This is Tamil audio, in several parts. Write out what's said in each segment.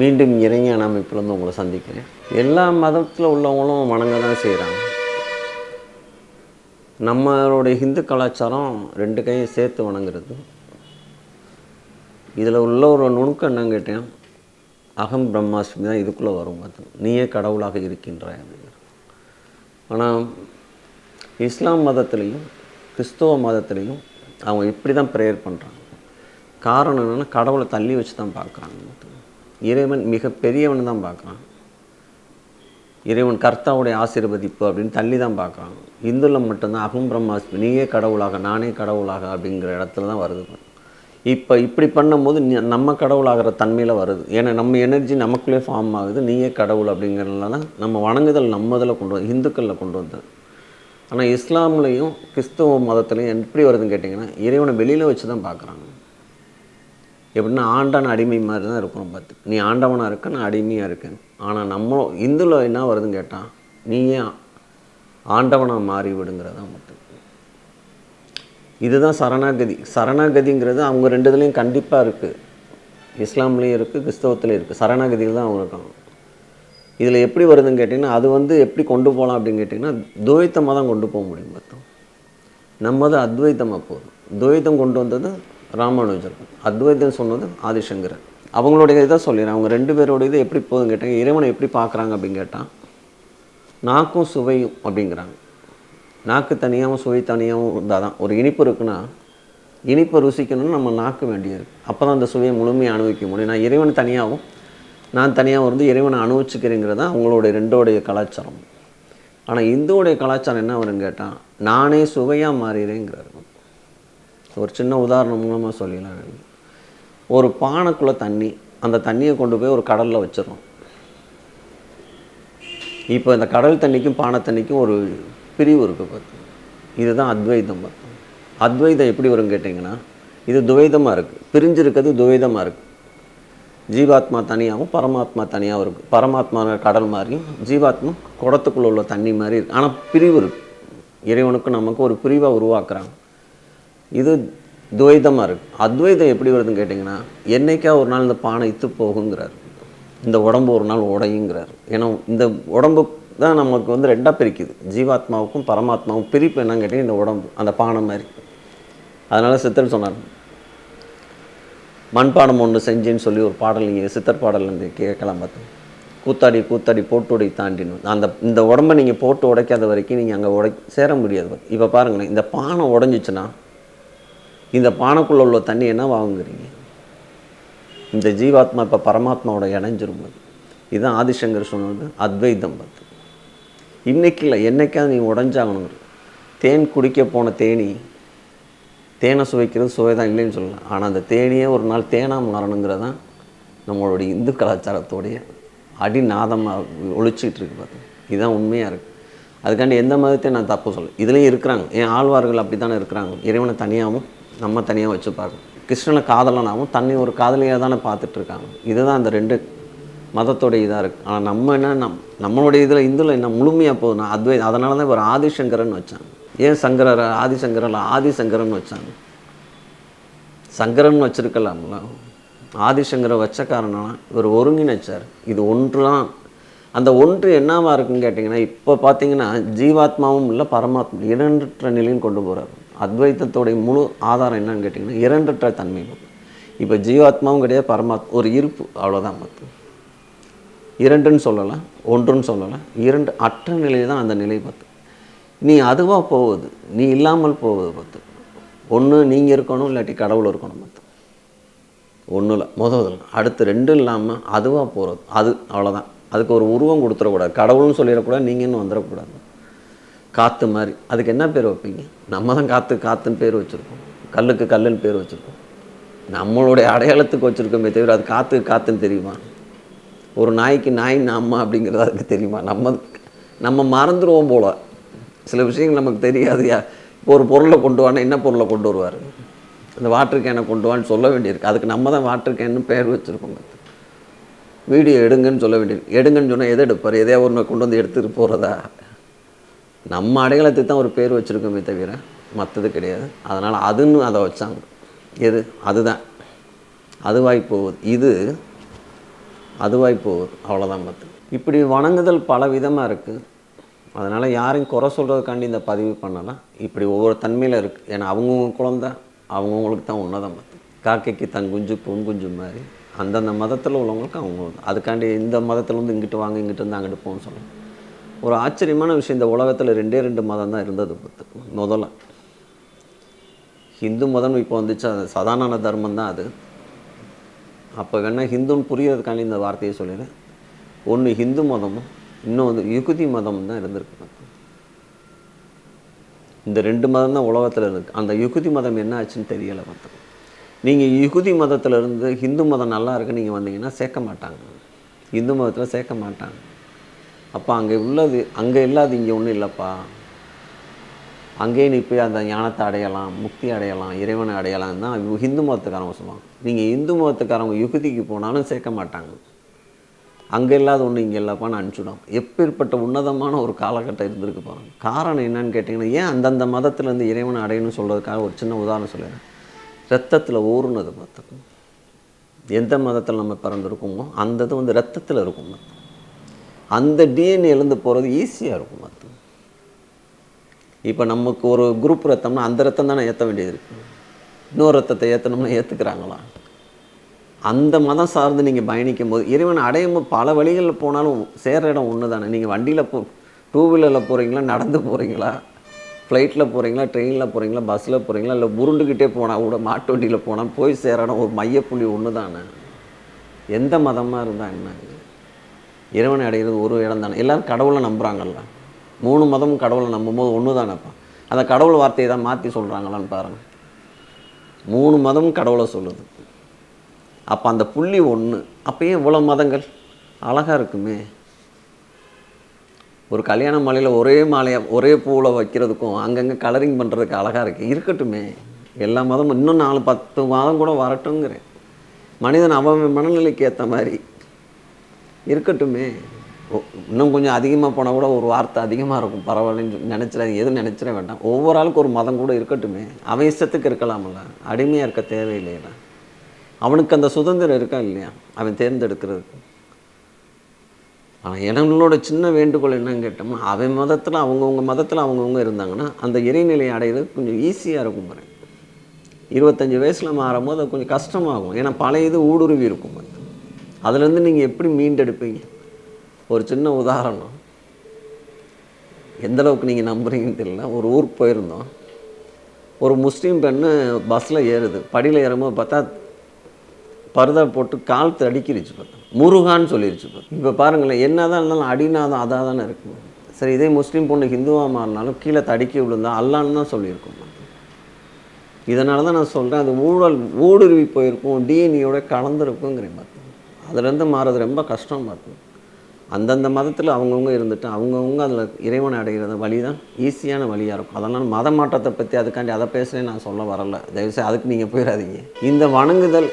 மீண்டும் இறைஞான அமைப்பிலேருந்து உங்களை சந்திக்கிறேன். எல்லா மதத்தில் உள்ளவங்களும் வணங்க தான் செய்கிறாங்க. நம்மளுடைய ஹிந்து கலாச்சாரம் ரெண்டு கையும் சேர்த்து வணங்குறது. இதில் உள்ள ஒரு நுணுக்கம் என்னன்னு கேட்டேன். அகம் பிரம்மாஸ்மி தான் இதுக்குள்ளே வரும் பார்த்து. நீயே கடவுளாக இருக்கின்றாய் அப்படிங்கிற ஆனால் இஸ்லாம் மதத்துலேயும் கிறிஸ்தவ மதத்துலேயும் அவங்க இப்படி தான் ப்ரேயர் பண்ணுறாங்க காரணம் என்னென்னா கடவுளை தள்ளி வச்சு தான் பார்க்குறாங்க. இறைவன் மிக பெரியவன் தான் பார்க்குறான். இறைவன் கர்த்தாவுடைய ஆசீர்வதிப்பு அப்படின்னு தள்ளி தான் பார்க்குறாங்க இந்துலம் மட்டும்தான் அகம் பிரம்மாஸ்மி நீயே கடவுளாக நானே கடவுளாக அப்படிங்கிற இடத்துல தான் வருது இப்போ இப்படி பண்ணும்போது நம்ம கடவுளாகிற தன்மையில் வருது. ஏன்னா நம்ம எனர்ஜி நமக்குள்ளே ஃபார்ம் ஆகுது. நீயே கடவுள் அப்படிங்கிறதுல தான் நம்ம வணங்குதல் நம்ம இதில் கொண்டு வந்து இந்துக்களில் கொண்டு வந்தது. ஆனால் இஸ்லாம்லேயும் கிறிஸ்துவ மதத்துலேயும் எப்படி வருதுன்னு கேட்டிங்கன்னா இறைவனை வெளியில் வச்சு தான் பார்க்குறாங்க. எப்படின்னா ஆண்டான அடிமை மாதிரி தான் இருக்கணும் பார்த்து. நீ ஆண்டவனாக இருக்க நான் அடிமையாக இருக்கேன். ஆனால் நம்ம இந்துல என்ன வருதுன்னு கேட்டால் நீயே ஆண்டவனாக மாறி விடுங்கிறதான் மட்டும். இதுதான் சரணாகதி. சரணாகதிங்கிறது அவங்க ரெண்டு இதுலேயும் கண்டிப்பாக இருக்குது இஸ்லாம்லேயும் இருக்குது கிறிஸ்தவத்துலேயும் இருக்குது சரணாகதியில் தான் அவங்க இருக்காங்க. இதில் எப்படி வருதுன்னு கேட்டிங்கன்னா அது வந்து எப்படி கொண்டு போகலாம் அப்படின்னு கேட்டிங்கன்னா துவைத்தமாக தான் கொண்டு போக முடியும் மொத்தம் நம்ம தான் அத்வைத்தமாக போதும். துவைத்தம் கொண்டு வந்தது ராமானுஜர் அத்வைதன் சொன்னது ஆதிசங்கரன். அவங்களுடைய இதை சொல்லிடுறேன். அவங்க ரெண்டு பேரோட இது எப்படி போதும் கேட்டாங்க இறைவனை எப்படி பார்க்குறாங்க அப்படின்னு கேட்டால் நாக்கும் சுவையும் அப்படிங்கிறாங்க. நாக்கு தனியாகவும் சுவை தனியாகவும் இருந்தால் தான் ஒரு இனிப்பு இருக்குன்னா இனிப்பை ருசிக்கணும்னு நம்ம நாக்கு வேண்டியிருக்கு அப்போ தான் அந்த சுவையை முழுமையாக அனுபவிக்க முடியும். நான் இறைவன் தனியாகவும் நான் தனியாகவும் இருந்து இறைவனை அனுபவிச்சுக்கிறேங்கிறது தான் அவங்களுடைய ரெண்டோடைய கலாச்சாரம். ஆனால் இந்துவோடைய கலாச்சாரம் என்ன வரும்னு கேட்டால் நானே சுவையாக மாறிடுறேங்கிறாரு ஒரு சின்ன உதாரணம் மூலமாக சொல்லிடலாம் ஒரு பானைக்குள்ளே தண்ணி அந்த தண்ணியை கொண்டு போய் ஒரு கடலில் வச்சிடறோம். இப்போ இந்த கடல் தண்ணிக்கும் பானை தண்ணிக்கும் ஒரு பிரிவு இருக்குது பார்த்து. இதுதான் அத்வைதம் பார்த்து. அத்வைதம் எப்படி வரும்னு கேட்டிங்கன்னா இது துவைதமாக இருக்குது பிரிஞ்சிருக்கிறது துவைதமாக இருக்குது ஜீவாத்மா தனியாகவும் பரமாத்மா தனியாகவும் இருக்குது பரமாத்மா கடல் மாதிரியும் ஜீவாத்மா குடத்துக்குள்ளே உள்ள தண்ணி மாதிரி இருக்குது ஆனால் பிரிவு இருக்குது இறைவனுக்கும் நமக்கு ஒரு பிரிவை உருவாக்குறாங்க. இது துவைதமாக இருக்குது அத்வைதம் எப்படி வருதுன்னு கேட்டிங்கன்னா என்னைக்கா ஒரு நாள் இந்த பானை இத்து போகுங்கிறார். இந்த உடம்பு ஒரு நாள் உடையுங்கிறார். ஏன்னா இந்த உடம்பு தான் நமக்கு வந்து ரெண்டாக பிரிக்குது. ஜீவாத்மாவுக்கும் பரமாத்மாவும் பிரிப்பு என்னன்னு கேட்டிங்கன்னா இந்த உடம்பு அந்த பானை மாதிரி. அதனால் சித்தர் சொன்னார் மண்பானம் ஒன்று செஞ்சேன்னு சொல்லி ஒரு பாடல் நீங்கள் சித்தர் பாடல் வந்து கேட்கலாம் பார்த்தோம் கூத்தாடி கூத்தாடி போட்டுடை தாண்டினு அந்த இந்த உடம்பை நீங்கள் போட்டு உடைக்காத வரைக்கும் நீங்கள் அங்கே உடை சேர முடியாது இப்போ பாருங்களேன் இந்த பானை உடஞ்சிச்சுன்னா இந்த பானைக்குள்ளே உள்ள தண்ணி என்ன வாங்குறீங்க? இந்த ஜீவாத்மா இப்போ பரமாத்மாவோட இணைஞ்சிரும் அது. இதுதான் ஆதிசங்கர் சொன்னது அத்வைதம் பார்த்து இன்றைக்கி இல்லை என்னைக்காவது நீ உடஞ்சாகணுங்கிற. தேன் குடிக்க போன தேனி தேனை சுவைக்கிறது சுவை தான் இல்லைன்னு சொல்லலாம் ஆனால் அந்த தேனியே ஒரு நாள் தேனாக மாறணுங்கிறது தான் நம்மளுடைய இந்து கலாச்சாரத்தோடைய அடிநாதமாக ஒழிச்சிக்கிட்டு இருக்கு பார்த்து இதுதான் உண்மையாக இருக்குது அதுக்காண்டி எந்த மதத்தையும் நான் தப்பு சொல்ல இதுலேயும் இருக்கிறாங்க. ஏன் ஆழ்வார்கள் அப்படி தானே இருக்கிறாங்க. இறைவனை தனியாகவும் நம்ம தனியாக வச்சு பார்க்கணும். கிருஷ்ணனை காதலனாகவும் தன்னை ஒரு காதலியாக தானே பார்த்துட்டு இருக்காங்க. இதுதான் அந்த ரெண்டு மதத்தோடைய இதாக இருக்குது ஆனால் நம்ம என்ன நம் நம்மளுடைய இதில் இந்துல என்ன முழுமையாக போகுதுன்னா அத்வை அதனால தான் இவர் ஆதிசங்கரன் வச்சாங்க. ஏன் சங்கரர் ஆதிசங்கரில் ஆதிசங்கரன் வச்சாங்க? சங்கரன் வச்சுருக்கலாம்ல. ஆதிசங்கரை வச்ச காரணம்னா இவர் ஒருங்கிணைச்சார். இது ஒன்று தான் அந்த ஒன்று என்னவா இருக்குன்னு கேட்டிங்கன்னா இப்போ பார்த்தீங்கன்னா ஜீவாத்மாவும் இல்லை பரமாத்மா இரண்டற்ற நிலையும் கொண்டு போகிறார் அத்வைத்தத்தோடைய முழு ஆதாரம் என்னன்னு கேட்டிங்கன்னா இரண்டற்ற தன்மை. இப்போ ஜீவாத்மாவும் கிடையாது பரமாத்மா ஒரு இருப்பு அவ்வளோதான் பார்த்து இரண்டுன்னு சொல்லலாம் ஒன்றுன்னு சொல்லலாம் இரண்டு அற்ற நிலை தான் அந்த நிலை பார்த்து. நீ அதுவாக போகுது நீ இல்லாமல் போகுது பார்த்து. ஒன்று நீங்கள் இருக்கணும் இல்லாட்டி கடவுள் இருக்கணும் பார்த்து. ஒன்றும் இல்லை முதல். அடுத்து ரெண்டும் இல்லாமல் அதுவாக போகிறது அது அவ்வளோதான் அதுக்கு ஒரு உருவம் கொடுத்துடக்கூடாது. கடவுள்னு சொல்லிடக்கூடாது நீங்கன்னு வந்துடக்கூடாது. காற்று மாதிரி. அதுக்கு என்ன பேர் வைப்பீங்க? நம்ம தான் காற்று காற்றுன்னு பேர் வச்சுருக்கோம் கல்லுக்கு கல்லுன்னு பேர் வச்சுருக்கோம் நம்மளுடைய அடையாளத்துக்கு வச்சுருக்கோமே தவிர அது காற்று காற்றுன்னு தெரியுமா? ஒரு நாய்க்கு நாய் அம்மா அப்படிங்கிறது அதுக்கு தெரியுமா? நம்ம நம்ம மறந்துடுவோம் போல். சில விஷயங்கள் நமக்கு தெரியாது. இப்போ ஒரு பொருளை கொண்டு வானா என்ன பொருளை கொண்டு வருவார்? அந்த வாட்டர் கேனை கொண்டு வான்னு சொல்ல வேண்டியிருக்கு. அதுக்கு நம்ம தான் வாட்டர் கேன்னு பேர் வச்சுருக்கோம் வீடியோ எடுங்கன்னு சொல்ல வேண்டியிருக்கு. எடுங்கன்னு சொன்னால் எதை எடுப்பார்? எதையா ஒன்று கொண்டு வந்து எடுத்துகிட்டு போகிறதா நம்ம அடையாளத்துக்கு தான் ஒரு பேர் வச்சுருக்கோமே தவிர மற்றது கிடையாது. அதனால் அதுன்னு அதை வச்சாங்க. எது? அதுதான். அதுவாய் போகுது. இது அதுவாய் போகுது. அவ்வளோதான் பார்த்து இப்படி வணங்குதல் பல விதமாக இருக்குது அதனால் யாரையும் குறை சொல்கிறதுக்காண்டி இந்த பதிவு பண்ணலாம் இப்படி ஒவ்வொரு தன்மையில் இருக்குது ஏன்னா அவங்கவுங்க குழந்த அவங்கவுங்களுக்கு தான். உன்னதம் பார்த்து காக்கைக்கு தன் குஞ்சு பூங்குஞ்சு மாதிரி. அந்தந்த மதத்தில் உள்ளவங்களுக்கு அவங்க அதுக்காண்டி இந்த மதத்துலேருந்து இங்கிட்டு வாங்க இங்கிட்டு வந்து அங்கிட்டு போகணும்னு சொல்லலாம் ஒரு ஆச்சரியமான விஷயம் இந்த உலகத்தில் ரெண்டே ரெண்டு மதம் தான் இருந்தது. பார்த்து முதல்ல. ஹிந்து மதம் இப்போ வந்துச்சு? அது சாதாரண தர்மம் தான் அது. அப்போ வேணா ஹிந்துன்னு புரியறதுக்காண்டி இந்த வார்த்தையை சொல்லிடுறேன். ஒன்று ஹிந்து மதமும் இன்னும் வந்து யுகுதி மதம் தான் இருந்திருக்கு. இந்த ரெண்டு மதம் தான் உலகத்தில் இருக்குது அந்த யுகுதி மதம் என்ன ஆச்சுன்னு தெரியலை பார்த்து நீங்கள் யுகுதி மதத்துல இருந்து ஹிந்து மதம் நல்லா இருக்குன்னு நீங்கள் வந்தீங்கன்னா சேர்க்க மாட்டாங்க. இந்து மதத்தில் சேர்க்க மாட்டாங்க. அப்போ அங்கே உள்ளது அங்கே இல்லாது இங்கே ஒன்றும் இல்லைப்பா. அங்கேயே நீ போய் அந்த ஞானத்தை அடையலாம் முக்தி அடையலாம் இறைவனை அடையலாம் தான் ஹிந்து மதத்துக்காரங்க சொல்லுவாங்க. நீங்கள் இந்து மதத்துக்காரவங்க யுகதிக்கு போனாலும் சேர்க்க மாட்டாங்க. அங்கே இல்லாத ஒன்று இங்கே இல்லைப்பான்னு அனுப்பிச்சுடும் எப்பேற்பட்ட உன்னதமான ஒரு காலகட்டம் இருந்திருக்கு பாருங்க. காரணம் என்னன்னு கேட்டிங்கன்னா ஏன் அந்தந்த மதத்துலேருந்து இறைவனை அடையணும்னு சொல்கிறதுக்காக ஒரு சின்ன உதாரணம் சொல்லிடுறேன். ரத்தத்தில் ஊறுனது பார்த்துக்கோங்க. எந்த மதத்தில் நம்ம பிறந்திருக்கோமோ அந்த இது வந்து ரத்தத்தில் இருக்கும் அந்த டிஎன்ஏ எழுந்து போகிறது ஈஸியாக இருக்கும் மற்ற இப்போ நமக்கு ஒரு குரூப் ரத்தம்னா அந்த ரத்தம் தானே ஏற்ற வேண்டியது இருக்குது இன்னொரு ரத்தத்தை ஏற்றணும்னா ஏற்றுக்கிறாங்களா அந்த மதம் சார்ந்து நீங்கள் பயணிக்கும் போது இறைவன் அடையும் பல வழிகளில் போனாலும் சேர்ற இடம் ஒன்று தானே நீங்கள் வண்டியில் போ டூ வீலரில் போகிறீங்களா நடந்து போகிறீங்களா ஃப்ளைட்டில் போகிறீங்களா ட்ரெயினில் போகிறீங்களா பஸ்ஸில் போகிறீங்களா இல்லை உருண்டுக்கிட்டே போனால் கூட மாட்டு வண்டியில் போனால் போய் சேர இடம் ஒரு மையப்புள்ளி ஒன்று தானே எந்த மதமாக இருந்தால் என்ன? இறைவனை அடைகிறது ஒரு இடம் தானே. எல்லாரும் கடவுளை நம்புகிறாங்கல்ல மூணு மதமும் கடவுளை நம்பும்போது ஒன்று தானேப்பா அந்த கடவுள் வார்த்தையை தான் மாற்றி சொல்கிறாங்களான்னு பாருங்கள் மூணு மதமும் கடவுளை சொல்லுது. அப்போ அந்த புள்ளி ஒன்று அப்போ ஏன் இவ்வளோ மதங்கள்? அழகாக இருக்குமே. ஒரு கல்யாண மாலையில் ஒரே மாலையை ஒரே பூவில் வைக்கிறதுக்கும் அங்கங்கே கலரிங் பண்ணுறதுக்கு அழகாக இருக்குது இருக்கட்டுமே. எல்லா மதமும் இன்னும் நாலு பத்து மாதம் கூட வரட்டுங்கிறேன் மனிதன் அவன் மனநிலைக்கு ஏற்ற மாதிரி இருக்கட்டுமே. இன்னும் கொஞ்சம் அதிகமாக போனால் கூட ஒரு வார்த்தை அதிகமாக இருக்கும். பரவாயில்லன்னு நினச்சிட எதுவும் நினச்சிட வேண்டாம். ஒவ்வொரு ஆளுக்கு ஒரு மதம் கூட இருக்கட்டுமே. அவன் இஷ்டத்துக்கு இருக்கலாம்ல. அடிமையாக இருக்க தேவையில்லையில அவனுக்கு அந்த சுதந்திரம் இருக்கா இல்லையா? அவன் தேர்ந்தெடுக்கிறதுக்கு ஆனால் இடங்களோட சின்ன வேண்டுகோள் என்னன்னு கேட்டோம்னா அவன் மதத்தில் அவங்கவுங்க மதத்தில் அவங்கவுங்க இருந்தாங்கன்னா அந்த இறைநிலையை அடைகிறது கொஞ்சம் ஈஸியாக இருக்கும் பாருங்க. இருபத்தஞ்சி வயசில் மாறும்போது அது கொஞ்சம் கஷ்டமாகும். ஏன்னா பழைய இது ஊடுருவி இருக்கும் அதுலேருந்து நீங்கள் எப்படி மீண்டெடுப்பீங்க? ஒரு சின்ன உதாரணம். எந்தளவுக்கு நீங்கள் நம்புறீங்கன்னு தெரியல. ஒரு ஊருக்கு போயிருந்தோம். ஒரு முஸ்லீம் பெண்ணு பஸ்ஸில் ஏறுது. படியில் ஏறும்போது பார்த்தா பர்தா போட்டு கால் தடிக்கிருச்சு பார்த்தா. முருகான்னு சொல்லிருச்சு பார்த்தா. இப்போ பாருங்களேன் என்ன தான் இருந்தாலும் அடிநாதம் அதாக தானே இருக்கும் சரி இதே முஸ்லீம் பொண்ணு ஹிந்துவாக மாறினாலும் கீழே தடுக்கி விழுந்தா அல்லான்னு தான் சொல்லியிருக்கோம் இதனால தான் நான் சொல்கிறேன் அது ஊழல் ஊடுருவி போயிருக்கும் டிஎன்ஏயோட கலந்துருக்குங்கிறேன் அதுலேருந்து மாறுறது ரொம்ப கஷ்டம் பார்த்து. அந்தந்த மதத்தில் அவங்கவுங்க இருந்துட்டு அவங்கவுங்க அதில் இறைவனை அடைகிறது வழி தான் ஈஸியான வழியாக இருக்கும். அதனால் மத மாற்றத்தை பற்றி அதுக்காண்டி அதை பேசுகிறேன் நான் சொல்ல வரலை. தயவுசெய்து அதுக்கு நீங்கள் போயிடாதீங்க. இந்த வணங்குதல்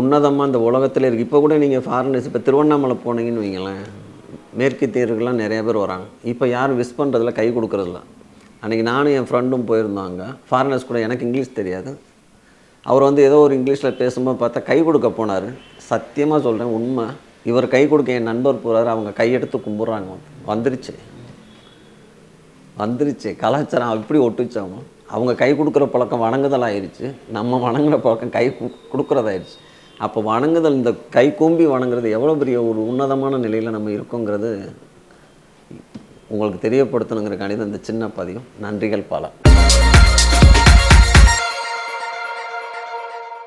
உன்னதமாக இந்த உலகத்தில் இருக்குது இப்போ கூட நீங்கள் ஃபாரினர்ஸ் இப்போ திருவண்ணாமலை போனீங்கன்னு வைங்களேன் மேற்கத்தியர்கள்லாம் நிறைய பேர் வராங்க. இப்போ யாரும் விஷ் பண்ணுறதில்ல கை கொடுக்குறதில்ல. அன்றைக்கி நானும் என் ஃப்ரெண்டும் போயிருந்தாங்க. ஃபாரினர்ஸ் கூட எனக்கு இங்கிலீஷ் தெரியாது. அவர் வந்து ஏதோ ஒரு இங்கிலீஷில் பேசும்போது பார்த்தா கை கொடுக்க போனார். சத்தியமாக சொல்கிறேன் உண்மை. இவர் கை கொடுக்க என் நண்பர் போகிறாரு அவங்க கையெடுத்து கும்பிட்றாங்க. வந்துருச்சு. வந்துருச்சு. கலாச்சாரம் அப்படி ஒட்டுச்சு அவங்க. கை கொடுக்குற பழக்கம் வணங்குதல் ஆயிடுச்சு நம்ம வணங்குற பழக்கம் கை கொடுக்குறதாயிடுச்சு அப்போ வணங்குதல் இந்த கை கூம்பி வணங்குறது எவ்வளோ பெரிய ஒரு உன்னதமான நிலையில் நம்ம இருக்கோங்கிறது உங்களுக்கு தெரியப்படுத்தணுங்கிறக்காண்டி தான் இந்த சின்ன பதியம் நன்றிகள் பல.